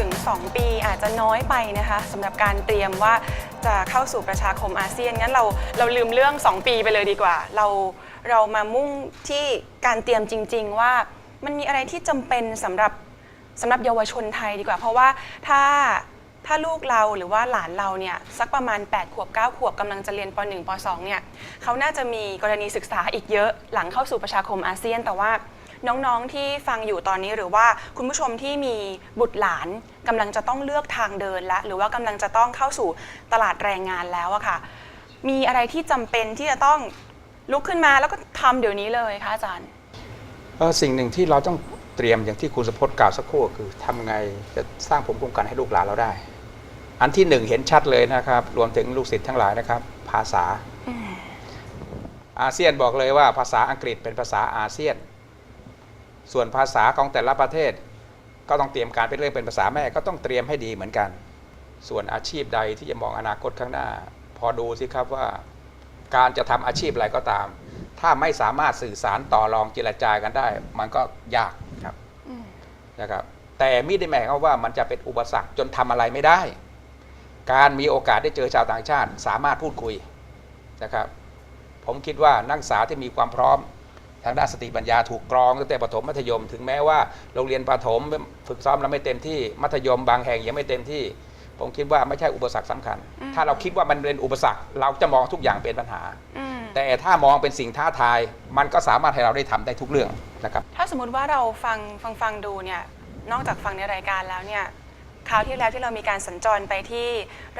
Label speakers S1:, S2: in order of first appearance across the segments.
S1: ึง 2 ปีอาจจะน้อยไปนะคะสำหรับการเตรียมว่าจะเข้าสู่ประชาคมอาเซียนงั้นเราเราลืมเรื่อง 2 ปีไปเลยดีกว่า เราเรามามุ่งที่การเตรียมจริง ๆ ว่ามันมีอะไรที่จำเป็นสำหรับสำหรับเยาวชนไทยดีกว่า เพราะว่าถ้าถ้าลูกเราหรือว่าหลานเราเนี่ยสักประมาณ 8 ขวบ 9 ขวบกำลังจะเรียนป .1 ป .2 เนี่ยเขาน่าจะมีกรณีศึกษาอีกเยอะหลังเข้าสู่ประชาคมอาเซียน แต่ว่า น้องๆที่ฟังอยู่ตอนนี้หรือว่าคุณผู้ชมที่มีบุตรหลานกำลังจะต้องเลือกทางเดินแล้วหรือว่ากำลังจะต้องเข้าสู่ตลาดแรงงานแล้วอะค่ะ มีอะไรที่จำเป็นที่จะต้องลุกขึ้นมาแล้วก็ทำเดี๋ยวนี้เลยคะอาจารย์
S2: เอ่อสิ่งหนึ่งที่เราต้องเตรียมอย่างที่คุณสพจน์กล่าวสักครู่ก็คือทำไงจะสร้างภูมิคุ้มกันให้ลูกหลานเราได้ อันที่หนึ่งเห็นชัดเลยนะครับ รวมถึงลูกศิษย์ทั้งหลายนะครับ ภาษาอาเซียนบอกเลยว่าภาษาอังกฤษเป็นภาษาอาเซียน ส่วนภาษาของแต่ละประเทศ ก็ต้องเตรียมการเป็นเรื่องเป็นภาษาแม่ก็ต้องเตรียมให้ดีเหมือนกัน ส่วนอาชีพใดที่จะมองอนาคตข้างหน้า พอดูสิครับว่า การจะทำอาชีพอะไรก็ตาม ถ้าไม่สามารถสื่อสารต่อรองเจรจากันได้ มันก็ยากครับ
S1: อืม
S2: นะครับ แต่มิได้หมายความว่ามันจะเป็นอุปสรรคจนทำอะไรไม่ได้ การมีโอกาสได้เจอชาวต่างชาติ สามารถพูดคุยนะครับ ผมคิดว่านักศึกษาที่มีความพร้อม ทางด้านสติปัญญาถูกกรองตั้งแต่ประถมมัธยม ถึงแม้ว่าโรงเรียนประถมฝึกซ้อมแล้วไม่เต็มที่มัธยมบางแห่งยังไม่เต็มที่ ผมคิดว่าไม่ใช่อุปสรรคสำคัญ
S1: อืม
S2: ถ้าเราคิดว่ามันเป็นอุปสรรค เราจะมองทุกอย่างเป็นปัญหา
S1: อืม
S2: แต่ถ้ามองเป็นสิ่งท้าทาย มันก็สามารถให้เราได้ทำได้ทุกเรื่องนะครับ
S1: ถ้าสมมติว่าเราฟังฟังฟังดูเนี่ยนอกจากฟังในรายการแล้วเนี่ย คราวที่แล้วที่เรามีการสัญจรไปที่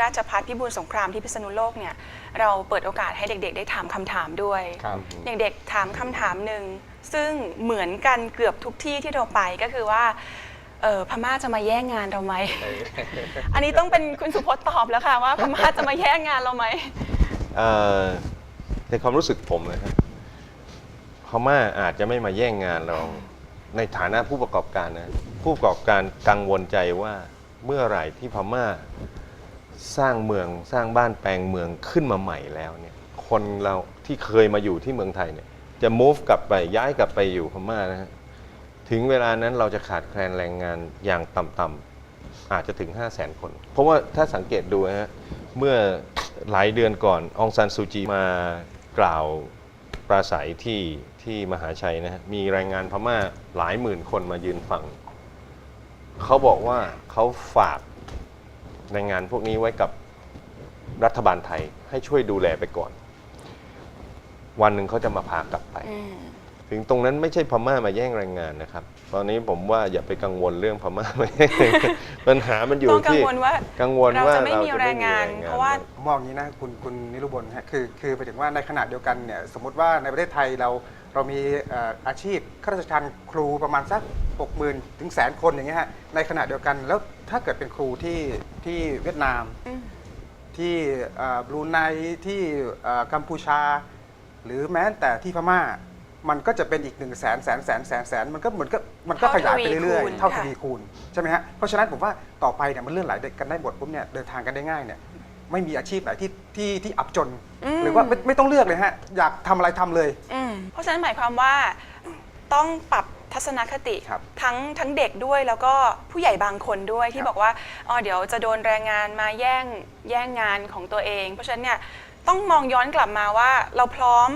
S1: ราชพัฒพิบูลสงครามที่พิษณุโลกเนี่ยเราเปิดโอกาสให้เด็กๆ ได้ถามคำถามด้วย
S2: ครับ
S1: เด็กๆถามคำถามหนึ่งซึ่งเหมือนกันเกือบทุกที่ที่เราไปก็คือว่าเออพม่าจะมาแย่งงานเราไหม อันนี้ต้องเป็นคุณสุพจน์ตอบแล้วค่ะว่าพม่าจะมาแย่งงานเราไหม
S3: เอ่อในความรู้สึกผมนะครับพม่าอาจจะไม่มาแย่งงานเรา ในฐานะผู้ประกอบการนะ ผู้ประกอบการกังวลใจว่า เมื่อไหร่ที่พม่าสร้างเมืองสร้างบ้านแปลงเมืองขึ้นมาใหม่แล้วเนี่ยคนเราที่เคยมาอยู่ที่เมืองไทยเนี่ยจะ move กลับไปย้ายกลับไปอยู่พม่านะฮะถึงเวลานั้นเราจะขาดแคลนแรงงานอย่างต่ำๆอาจจะถึง 5 0 0 0 0 0 คน เพราะว่าถ้าสังเกตดูนะฮะเมื่อหลายเดือนก่อนองซานซูจีมากล่าวปราศัยที่ที่มหาชัยนะฮะมีแรงงานพม่าหลายหมื่นคนมายืนฟัง เขาบอกว่าเขาฝากในงงานพวกนี้ไว้กับรัฐบาลไทยให้ช่วยดูแลไปก่อน วันหนึ่งเขาจะมาพากลับไป
S1: อืม
S3: ถึงตรงนั้นไม่ใช่พม่ามาแย่งแรงงานนะครับ ตอนนี้ผมว่าอย่าไปกังวลเรื่องพม่ามาแย่งแรงงานปัญหามันอยู่
S1: ต้องกัง
S3: ที่
S1: วลว่า
S3: กังวล
S1: เรา
S3: ว่า
S1: จะไม่มีแรงงานเพราะว่า
S4: ผมมองอย่างนี้นะคุณคุณนิรุบลฮะคือคือไปถึงว่าในขณะเดียวกันเนี่ยสมมติว่าในประเทศไทยเราเรามีเอ่ออาชีพข้าราชการครูประมาณสัก 6 0,000 ถึงแสนคนอย่างเงี้ยฮะในขณะเดียวกันแล้วถ้าเกิดเป็นครูที่ที่เวียดนาม
S1: อืม
S4: ที่เอ่อบรูไนที่เอ่อกัมพูชา หรือแม้แต่ที่พม่า มันก็จะเป็นอีกหนึ่งแสนแสนแสนแสนแสนมันก็เหมือนก็มันก็ขยายไปเรื่อยๆ
S1: เท่า
S4: เท่า
S1: ท
S4: ท
S1: วี
S4: วี
S1: คูณ
S4: ใช่ไหมฮะเพราะฉะนั้นผมว่าต่อไปเนี่ยมันเลื่อนไหลกันได้หมดปุ๊บเนี่ยเดินทางกันได้ง่ายเนี่ยไม่มีอาชีพไหนที่ที่ที่อับจน หรือว่าไม่ไม่ต้องเลือกเลยฮะ อยากทำอะไรทำเลย
S1: อืเพราะฉะนั้นหมายความว่าต้องปรับทัศนคติ
S4: ค
S1: ทั้งทั้งเด็กด้วยแล้วก็ผู้ใหญ่บางคนด้วยที่
S4: บ
S1: อกว่าอ๋อเดี๋ยวจะโดนแรงงานมาแย่งแย่งงานของตัวเอง เพราะฉะนั้นเนี่ยต้องมองย้อนกลับมาว่าเราพร้อม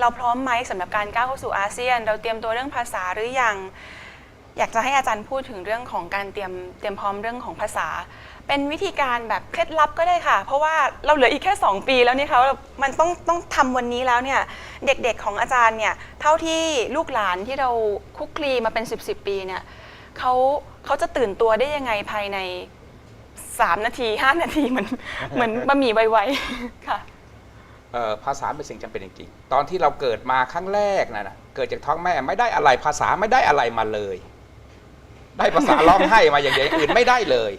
S1: เราพร้อมไหมสำหรับการก้าวเข้าสู่อาเซียน เราเตรียมตัวเรื่องภาษาหรือยังอยากจะให้อาจารย์พูดถึงเรื่องของการเตรียมเตรียมพร้อมเรื่องของภาษา เป็นวิธีการแบบเคล็ดลับก็ได้ค่ะ เพราะว่าเราเหลืออีกแค่ 2 ปีแล้วนี่คะมันต้องต้องทำวันนี้แล้วเนี่ยเด็กๆของอาจารย์เนี่ยเท่าที่ลูกหลานที่เราคุกคลีมาเป็น 10บสปีเนี่ยเขาเขาจะตื่นตัวได้ยังไงภายใน 3 นาที 5 นาทีเหมือนเหมือนบะหมี่ไวๆค่ะ
S2: ภาษาเป็นสิ่งจำเป็นจริงๆ ตอนที่เราเกิดมาครั้งแรกนะนะเกิดจากท้องแม่ไม่ได้อะไรภาษาไม่ได้อะไรมาเลย ได้ภาษาร้องไห้มาอย่างเดียวอื่นไม่ได้เลย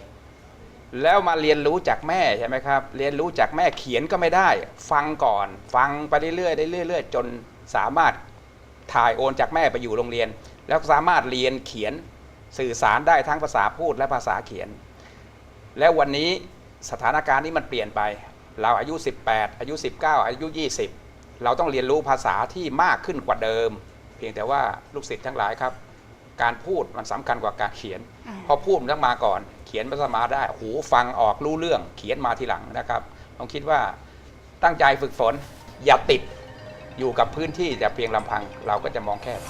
S2: แล้วมาเรียนรู้จากแม่ใช่ไหมครับ เรียนรู้จากแม่เขียนก็ไม่ได้ ฟังก่อน ฟังไปเรื่อยๆได้เรื่อยๆ จนสามารถถ่ายโอนจากแม่ไปอยู่โรงเรียน แล้วสามารถเรียนเขียนสื่อสารได้ทั้งภาษาพูดและภาษาเขียน แล้ววันนี้สถานการณ์นี้มันเปลี่ยนไป เราอายุ 18 อายุ 19 อายุ 20 เราต้องเรียนรู้ภาษาที่มากขึ้นกว่าเดิม เพียงแต่ว่าลูกศิษย์ทั้งหลายครับ การพูดมันสำคัญกว่าการเขียน
S1: อืม
S2: เพอพูดมันต้องมาก่อน เขียนภาษามาได้โอ้โหฟังออกรู้เรื่อง เขียนมาทีหลังนะครับต้องคิดว่าตั้งใจฝึกฝนอย่าติดอยู่กับพื้นที่แต่เพียงลำพัง เราก็จะมองแคบ